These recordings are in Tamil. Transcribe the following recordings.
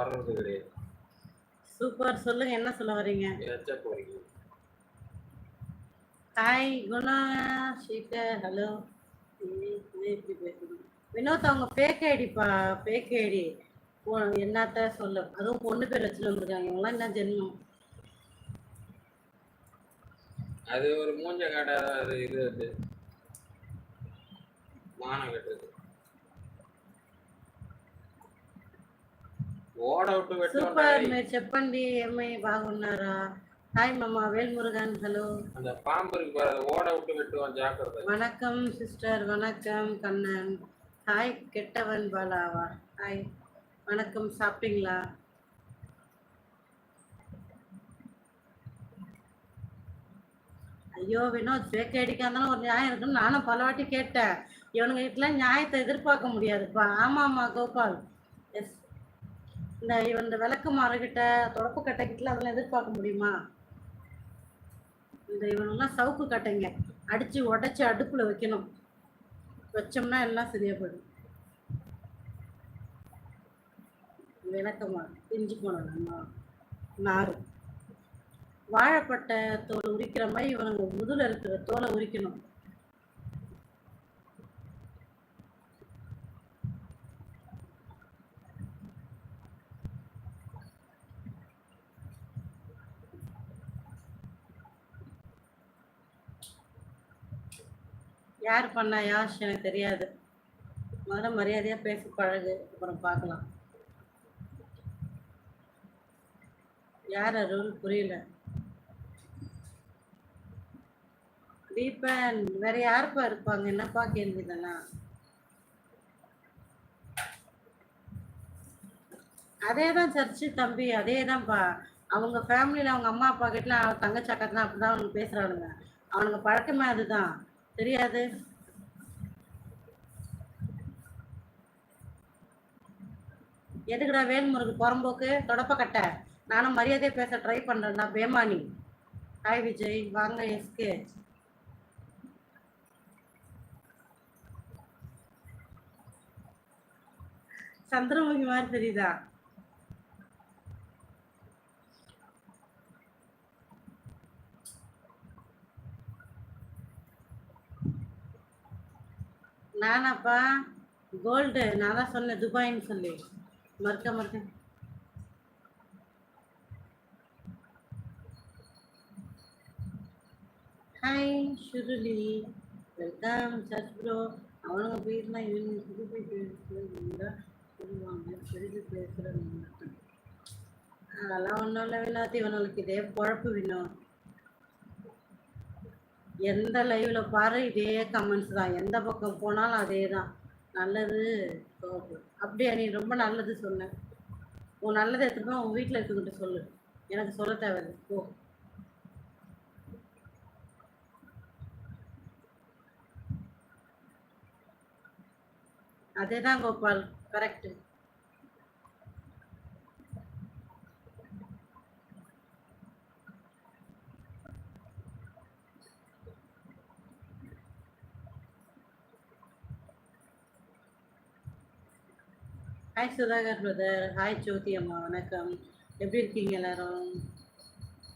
வர்றது கிடையாது. சூப்பர். சொல்லுங்க என்ன சொல்ல வரீங்க? ஹாய் குணா ஷீக்கர் ஹலோ வினோத் அவங்க ஃபேக் ஐடிப்பா ஃபேக் ஐடி என்னத்த சொல்ல? அதுவும் பொண்ணு பேர் வச்சுட்டு வந்திருக்காங்க. இவங்களாம் என்ன ஜென்மம்? அது ஒரு மூஞ்ச காட்டாத இது அது. மானம் கட்டுது సూపర్ పెట్టుకుంటారు మీరు చెప్పండి ఏమై బాగున్నారా హాయ్ మామ వేల్మురుగన్ హలో அந்த பாம்பு இருக்கு பாரு அதை ஓட விட்டு வெட்டுவான் ஜாக்கிரதை வணக்கம் சிஸ்டர் வணக்கம் கண்ணன் ஹாய் கெட்டவன் பாலாவா ஹாய் வணக்கம் சாப்பிட்டீங்களா ஐயோ வினோத் ஃபேக் ஐடிக்கா இருந்தாலும் ஒரு நியாயம் இருக்குன்னு நானும் பல வாட்டி கேட்டேன் இவனுங்க கிட்டலாம் நியாயத்தை எதிர்பார்க்க முடியாதுப்பா ஆமா ஆமா கோபால் எஸ் இந்த இவன் இந்த விளக்கு மாறுகிட்ட தொடப்பு கட்டை அதெல்லாம் எதிர்பார்க்க முடியுமா? இந்த இவனெல்லாம் சவுக்கு கட்டைங்க. அடிச்சு உடைச்சு அடுப்புல வைக்கணும். வச்சோம்னா எல்லாம் சரியா போயிடும். விளக்கமா பிரிஞ்சு போனோம் நாறு. வாழைப்பட்டை தோல் உரிக்கிற மாதிரி இவனுங்க முதுல இருக்கிற தோலை உரிக்கணும். யார் பண்ணா யாஷ் எனக்கு தெரியாது. முதல்ல மரியாதையா பேசி பழகு அப்புறம் பார்க்கலாம் யார் அருள் புரியல. தீபன் வேற யாருப்பா இருப்பாங்க? என்னப்பா கேள்வி இதெல்லாம்? அதே தான் சர்ச்சு தம்பி அதே தான்ப்பா அவங்க ஃபேமிலியில் அவங்க அம்மா அப்பா கிட்டலாம் தங்கச்சி அப்படி அப்படிதான் அவனுங்க பேசுகிறானுங்க அவனுங்க பழக்கமே அதுதான். தெரியாது. எதுக்குடா வேல்முருகு புறம்போக்கு? தொடப்பக்கட்டை நானும் மரியாதையை பேச ட்ரை பண்றேன்டா பேமானி. ஹாய் விஜய். வாங்க எஸ்கே சந்திரமுகி மாதிரி தெரியுதா? நானாப்பா கோல்டு நான் தான் சொன்னேன் துபாயின்னு சொல்லி. மறுக்க மறுக்க. ஹாய் ஷுருலி வெல்கம் சர்ச் ப்ரோ அவனுங்க போயிருந்தா இவனுங்க புது போய் சொல்லுவாங்க பெரிது பேசுகிறவங்க அதெல்லாம் ஒன்றும் இல்லை வினோத் இவனுங்களுக்கு இதே பொழப்பு வினோம் எந்த லைவ்ல பாரு இதே கமெண்ட்ஸ் தான். எந்த பக்கம் போனாலும் அதே தான் நல்லது கோபு. அப்படியா நீ ரொம்ப நல்லது சொன்ன. உன் நல்லது எடுத்துட்டு உன் வீட்டில் இருக்கவங்கிட்ட சொல்லு. எனக்கு சொல்ல தேவையில்லை. போ. அதே தான் Gopal. Correct hi Sudhakar brother hi Jyothi அம்மா. வணக்கம். எப்படி இருக்கீங்க எல்லாரும்?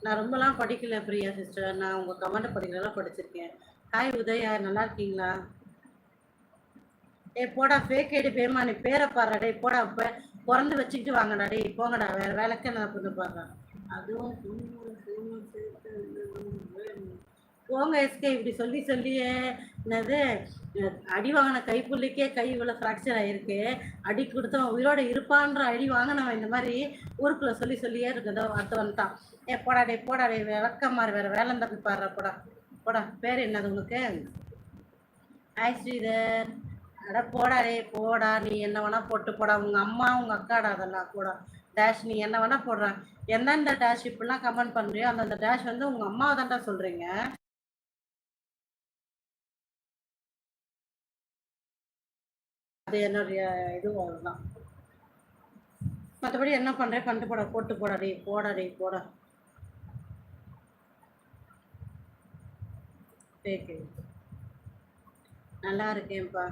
நான் ரொம்பலாம் படிக்கல பிரியா சிஸ்டர் நான் உங்கள் கமெண்ட் படிக்கிறதெல்லாம் படிச்சிருக்கேன். ஹாய் உதயா. நல்லா இருக்கீங்களா? ஏ போடா ஃபேக் ஐடி பேமா நீ பேரை பாடுறடே போடா இப்போ பிறந்து வச்சுக்கிட்டு வாங்கடா போங்கடா. வேறு வேலைக்கு நான் பண்ண பாடுறேன் அதுவும் போங்க எஸ்கே இப்படி சொல்லி சொல்லியே. என்னது? அடி வாங்கின கைப்புள்ளிக்கே கை இவ்வளோ ஃப்ராக்சர் ஆகிருக்கு அடி கொடுத்தவன் உயிரோட இருப்பான்ற அடி வாங்கினவன் இந்த மாதிரி ஊருக்குள்ளே சொல்லி சொல்லியே இருக்குதோ அடுத்தவன் தான் ஏ போடாடே போடாடே விளக்க மாதிரி வேறு வேலை இருந்தா போய் பாடுறா போடா. போடா பேர் என்னது உங்களுக்கு ஹாய் ஸ்ரீதர். அட போடாடே போடா நீ என்ன வேணா போட்டு போடா. உங்கள் அம்மா உங்கள் அக்காடா அதெல்லாம் போடா. டேஷ் நீ என்ன வேணா போடுறான் எந்தெந்த டேஷ் இப்படிலாம் கமெண்ட் பண்ணுறியோ அந்தந்த டேஷ் வந்து உங்கள் அம்மாவை தான்டா சொல்கிறீங்க அது என்னுடைய இது அவ்வளோதான் மற்றபடி என்ன பண்ணுறேன் பண்ணிட்டு போட போட்டு போடாடி போடாடி போடா. கேக்கு நல்லா இருக்கேன்ப்பா.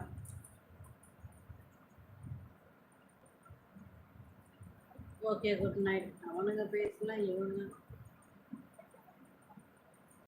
ஓகே குட் நைட் அவனுங்க பேசலாம் இவனுங்க